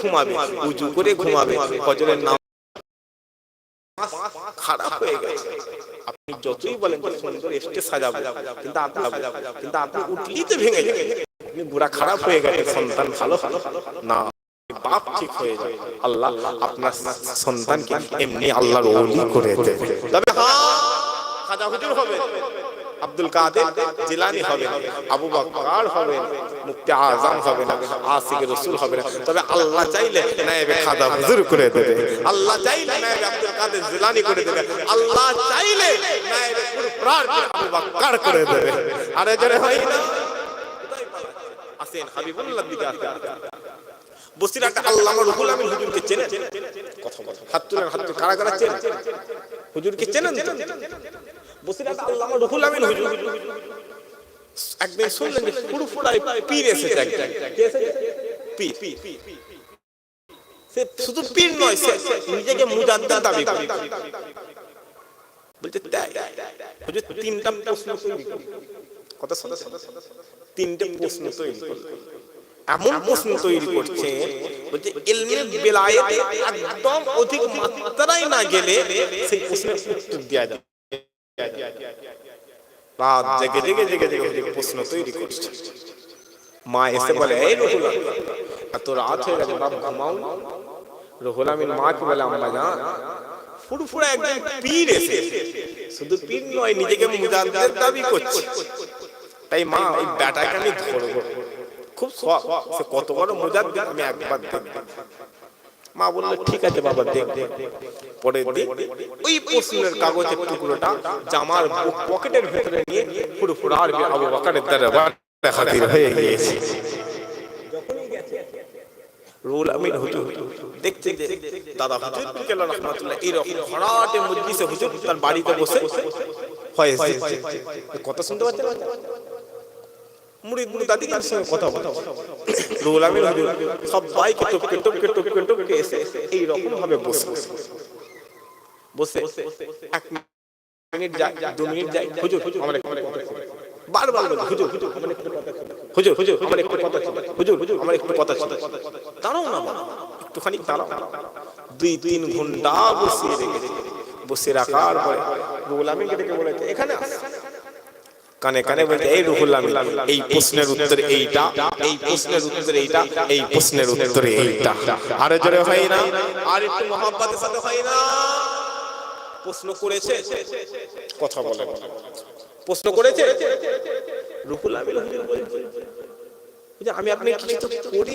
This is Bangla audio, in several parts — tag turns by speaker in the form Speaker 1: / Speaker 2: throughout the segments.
Speaker 1: ঘুমাবে, উজু করে ঘুমাবে নাম খারাপ হয়ে গেছে। আপনি যতই বলেন যে সুন্দর এসতে সাজাবো, কিন্তু আপনি কিন্তু আপনি উঠলেই তো ভেঙে যাবে। আপনি বুড়া খারাপ হয়ে গেছে, সন্তান ভালো ভালো না, বাপ ঠিক হয়ে যায় আল্লাহ আপনার সন্তানকে এমনি আল্লাহর ওলি করে দেবে। তবে হ্যাঁ খাজা হুজুর হবে, আব্দুল কাদের জিলানি হবে, আবু বকর হবে, মুফতি আজম হবে না আশিক রসুল হবে। না তবে আল্লাহ চাইলে নায়েবে খাজা হুজুর করে দেবে, আল্লাহ চাইলে নায়েবে আব্দুল কাদের জিলানি করে দেবে, আল্লাহ চাইলে নায়েবে কুরফরার আবু বকর করে দেবে। আরে জরে হয় না। আসেন হাবিবুল্লাহ দিকে আসেন। বসিরহাট আল্লামা রুহুল আমিন হুজুরকে কথা হাত তুলেন, হাত কারা কারা চেনেন? হুজুরকে চেনেন তো আল্লামা রুহুল আমিন হুজুর একদিন শুনলেন যে ফুরফুরায় পীর এসেছে একজন। কে এসেছে? পীর। সে শুধু পীর নয় সে নিজেকে মুজাদ্দিদ দাবি করে। বলছে তাই হুজুর তিনটা প্রশ্ন তৈরি কথা শুনছেন তিনটে প্রশ্ন তৈরি করলেন এমন প্রশ্ন তৈরি করছে বলছে বেলায়েতে একদম অধিক মাত্রায় না গেলে সেই প্রশ্নের উত্তর দেওয়া যাবে। রাত জেগে জেগে জেগে জেগে প্রশ্ন তৈরি করছে। মা এসে বলে, এই রহুল এত রাত হয়ে গেছে, বাপ ঘুমাও রহুল আমিন মা কি বলে পীর এসে, শুধু পীর নয়, নিজেকে মুজাদ্দের দাবি করছে। তাই মা ওই ব্যাটাকে আমি ধরবো। খুব সে কত বড় মুজাদ্দিদ, আমি একবার দেখব। মা বলল ঠিক আছে বাবা দেখ দেখ। পরে দিন ওই প্রশ্নের কাগজের টুকরোটা জামার বুক পকেটের ভেতরে নিয়ে পুরো আর আবু বকরের দরবার হাজির হয়ে গিয়েছে। রুল আমিন হুজুর দেখতে দাদা হুজুর বিকেল রহমাতুল্লাহ এইরকম হঠাৎ মজলিসে হুজুর তার বাড়িতে বসে হয়েছে কথা শুনতে পাচ্ছেন? কথা এসে এই বসে বসে এক মিনিট দু মিনিট। বারবার হুজুর আমার একটু কথা হুজুর হুজুর, আমার একটু কথা দাঁড়াও একটুখানি দুই, তিন ঘণ্টা রেখেছে। বসে রাখার পরে রুহুল আমিনকে ডেকে বলেছে, এখানে। কানে কানে বলছে এই রুহুল আমিন, এই প্রশ্নের উত্তর এইটা, এই প্রশ্নের উত্তর এইটা, এই প্রশ্নের উত্তর এইটা। আরে জোরে হয় না? আর একটু মহাব্বতের সাথে হয় না? প্রশ্ন করেছে? কথা বলে প্রশ্ন করেছে? রুহুল আমিন আমি আপনি কিছু করি।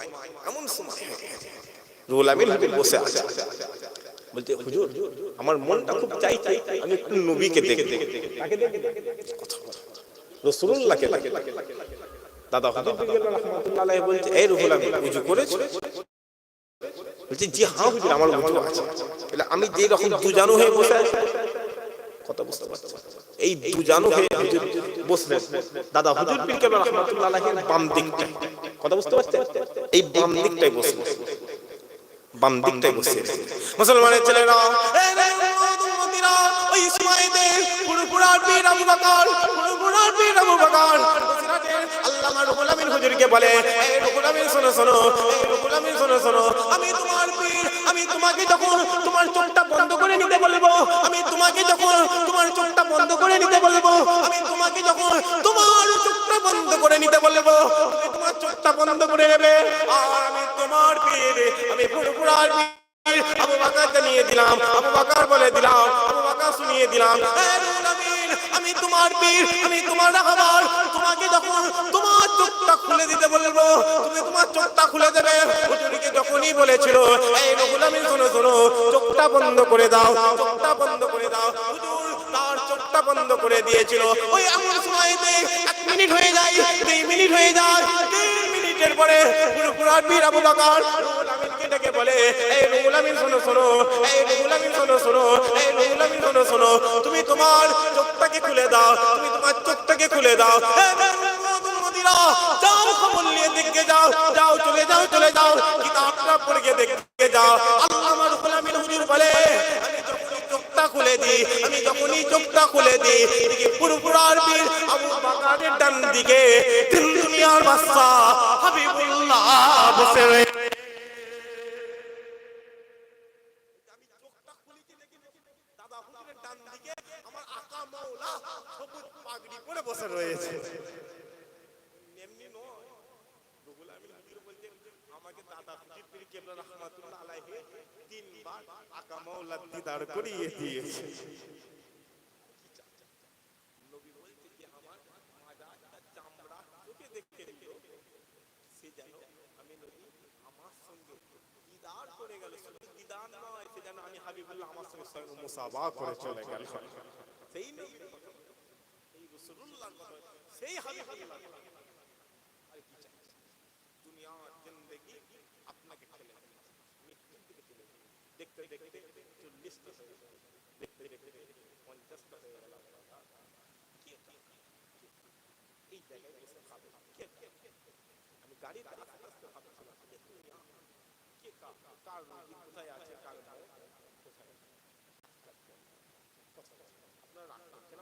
Speaker 1: সময় এমন সময় রুহুল আমিন হুজুর বসে আছে। বলতে হুজুর আমার মনটা খুব চাই চাই আমি একটু নবীকে দেখতে দাদা হুজুর রাহমাতুল্লাহ আলাইহি বলছে এই রুহুল আমিন উজু করেছ? বলছে জি হ্যাঁ হুজুর আমার উজু আছে। বলে আমি যে রকম দুজানো হয়ে বসে আছি। কথা বুঝতে পারছি। এই দুজানো হয়ে হুজুর বসলেন। দাদা হুজুর পীর কেবল রহমাতুল্লাহ আলাইহি বাম দিকটায়। কথা বুঝতে পারছেন? এই বাম দিকটায় বসলেন। বাম দিকটায় বসে মুসলমানের ছেলেরা আমি তোমার পীর, আমি তোমাকে যখন তোমার চোখটা করে নিতে বলব। আমি তোমাকে যখন তোমার চোখটা বন্ধ করে নিতে বলব, আমি তোমাকে যখন তোমার চোখটা বন্ধ করে নিতে বলব তোমার চোখটা বন্ধ করে নেবে। আর আমি তোমার পীর আমি পুরোপুরার পীর। আবু বাকারকে নিয়ে দিলাম, আবু বাকার বলে দিলাম, আবু বাকার শুনিয়ে দিলাম। আমি তোমার পীর, আমি তোমার রাহবার তোমাকে যখন তোমার চোখটা খুলে দিতে বলব, তুমি তোমার চোখটা খুলে দেবে। হুজুরকে যখনই বলেছিল, এই রুহুল আমিন শোনো শোনো, চোখটা বন্ধ করে দাও, চোখটা বন্ধ করে দাও। হুজুর তার চোখটা বন্ধ করে দিয়েছিল। ওই এমন সময়তে এক মিনিট হয়ে যায়, দুই মিনিট হয়ে যায়, তিন মিনিট এরপরে পুরপুরার বীর আবু বকর ডেকে বলে, এই রুহুল আমিন, শোনো শোনো, এই রুহুল আমিন, শোনো শোনো, এই রুহুল আমিন, শোনো শোনো, তুমি তোমার চোখটাকে খুলে দাও, তুমি তোমার চোখটাকে খুলে দাও। যাও খবর নিয়ে দেখে যাও যাও, চলে যাও চলে যাও, কিতাবটা পড়ে গিয়ে দেখে যাও। আল্লাহ আমার রুহুল হুজুর বলে খুলে দিই, আমি যখনই চোখটা খুলে দিই দিকে রয়েছে আমি চোখটা খুলেছি দেখি দাদা হুজুরের ডান দিকে আমার আকা মাওলা সবুজ পাগড়ি পরে বসে রয়েছে। এমনি নয়। আমাকে দাদা কেবলা রহমাতুল্লাহ তিনবার আকা মাওলা দিদার করিয়ে দিয়েছে। আমার সে যেন আমি আমার সঙ্গে যেন আমি হাবিবুল্লাহ, আমার সঙ্গে মুসাবা করে চলে গেল। সেই কথা এই রাসূলুল্লাহর কথা কোথায় আছে কার কোথায়? আপনারা রাগ করছেন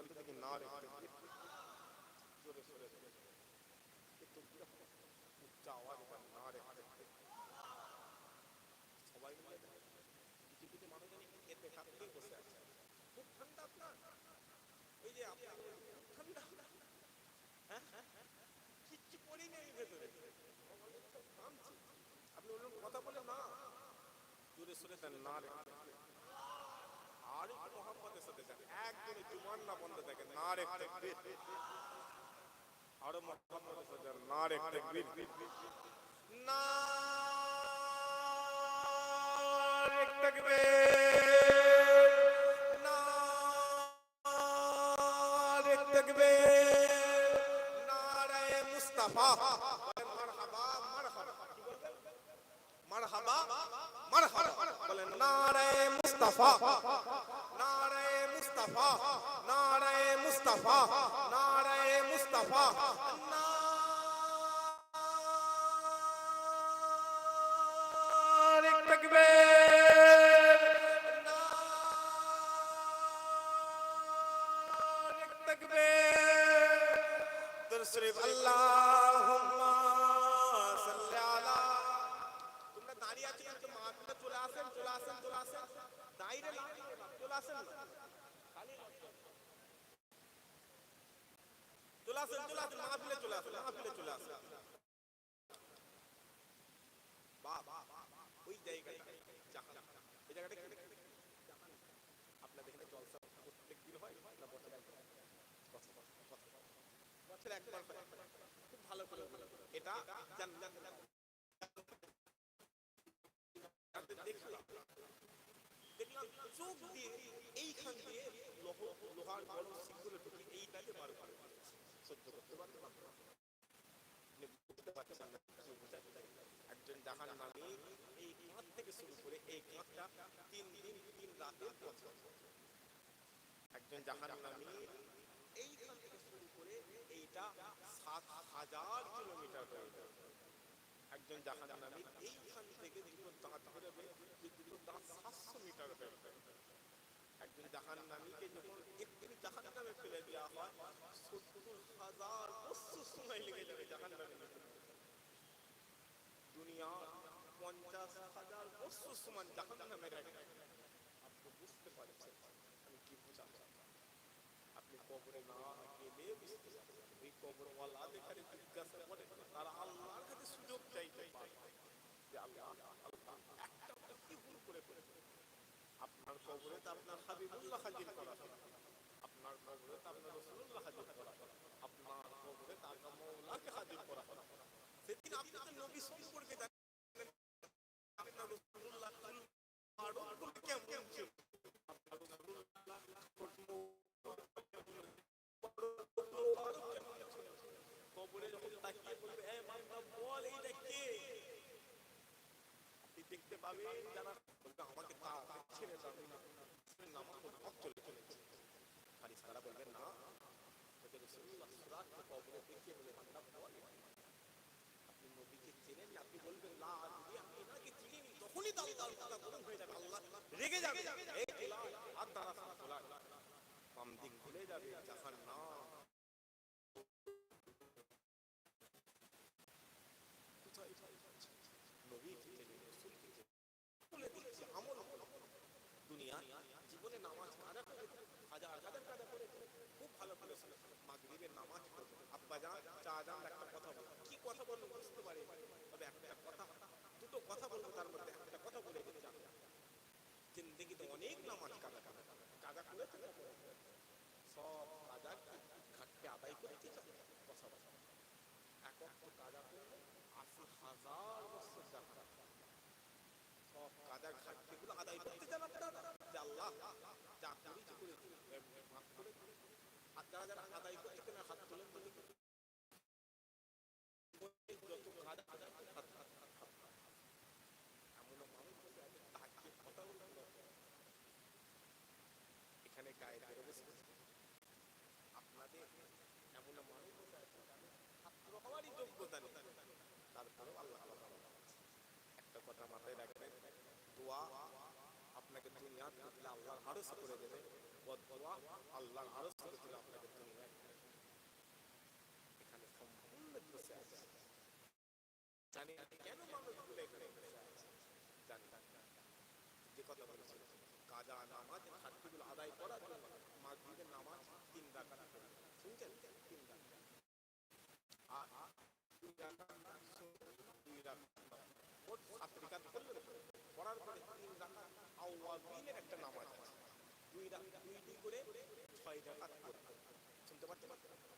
Speaker 1: বিদ্যালয় থেকে না রেখে জোরে সরে সরে একটু উচ্চ আওয়াজ এটা না রেখে সবাই মিলে দেখে। কিছু কিছু মানুষ জানি এতে খাতেই বসে আছে খুব ঠান্ডা আপনার ওই যে আপনার খুব ঠান্ডা হ্যাঁ হ্যাঁ কিচ্ছু পড়ি নেই ভেতরে ঘামছি। আপনি ওরকম কথা বলে না জোরে সরে দেন না একটু মোহাম্মদের সাথে দেন একদমই জুবান না বন্ধ থাকে না রেখে আরও মোহাম্মদের সাথে না রেখে না মুস্তাফা। মুস্তাফা, নারায়ে মুস্তাফা নারায়ে মুস্তাফা নারে তাকবীর নারে তাকবীর দরশরীফ আল্লাহুম্মা সাল্লি আলা তোমরা দাঁড়িয়ে আছো কিন্তু মাহফিলে চলে আসেন চলে আসেন চলে আসেন দাঁড়িয়ে চলে আসেন না খালি চোখ দিয়ে এইখান দিয়ে লোহার শিখগুলো ঢুকে এইটাকে বার করে সহ্য করতে পারলাম না। আপনি বুঝতে পারছেন না কি বোঝাতে একজন জাহান নামে এই কাঁধ থেকে শুরু করে এই কাঁধটা তিন দিন তিন রাতের পথ একজন জাহান নামে এইখান থেকে শুরু করে এইটা সাত হাজার কিলোমিটার হয়ে একজন জাহান নামী এইখান থেকে দুটো দাঁত যে দুটো দাঁত সাতশো মিটার হয়ে একজন জাহান নামীকে যখন একটু জাহান নামে ফেলে দেওয়া হয় সত্তর হাজার বছর সময় লেগে যাবে জাহান নামে পঞ্চাশ হাজার বছর সমান জাহান নামে আপনি বুঝতে পারছেন আমি কি আপনি কবরে না গেলে বুঝতে পারবেন যেখানে জিজ্ঞাসা তারা আল্লাহর কাছে সুযোগ চাইতে পারে। যে আল্লাহ করে আপনার কবরে তো আপনার হাবিবুল্লাহ হাজির করা আপনার কবরে তো আপনার সাহায্য করা হয় সেদিন আপনি তো নবী সম্পর্কে জানেন আপনার রাসূলুল্লাহ আরও কেমন কেমন ছিল কবরে যখন তাকিয়ে বলবে হ্যাঁ মামলা বল এইটা কে দেখতে পাবে যারা বলবে আমাকে তা ছেড়ে যাবে না নামাজ পড়ে হক চলে চলেছে খালি সারা বলবেন না রাখতে কবরে দেখিয়ে বলে রেগে যাবে। এই আর দ্বারা বাম দিক খুলে যাবে। দুনিয়া জীবনে নামাজ কাজা করে হাজার হাজার কাজা করে খুব ভালো ভালো মাগরিবের নামাজ পড়বে। আব্বা যান চা যান একটা কথা বলো কি কথা বলব বুঝতে পারি তবে একটা কথা দুটো কথা বলব তার মধ্যে। একটা কথা বলে দিতে জিন্দগিতে অনেক নামাজ কাজা করেছে না করেছে? সব কাজা ঘাটকে আদায় করতে কথা বলা এক অক্ট কাজা করলে আশি হাজার বছর দেখা সব কাজার ঘাটতিগুলো আদায় করতে চান আপনারা যে আল্লাহ, যা করেছি করেছি। মাফ করে। আর যারা যারা আদায় করতে কেন হাত তোলেন তো দেখি। যত কাজ আদায় করে হাত হাত হাত হাত হাত। এমনও মানুষ বসে আছে, তাকে কথা বলতে দরকার। এখানে গায়ে বেরো বসে আপনাদের এমন হওয়ারই যোগ্যতা তারপরেও আল্লাহ একটা কথা মাথায় রাখবেন দোয়া আপনাকে দুনিয়াত দিলে আল্লাহর আরস করে দেবে বদোয়া আল্লাহর আরস করে দিলে আপনাকে দুনিয়ায় এখানে সম্পূর্ণ বসে আছে জানি কেন মানুষগুলো এখানে বসে আছে জানি না যে কথা বলেছি কাজা নামাজ ঘাটতিগুলো আদায় করার জন্য মাগরিবের নামাজ তিন রাকাত করে শুনছেন তিন দুই রাকাত দুই রাকাত করলেন পড়ার পরে তিন রাকাত একটা নামাজ আছে দুই রাকাত দুই দুই করে ছয় রাকাত করতে শুনতে পাচ্ছেন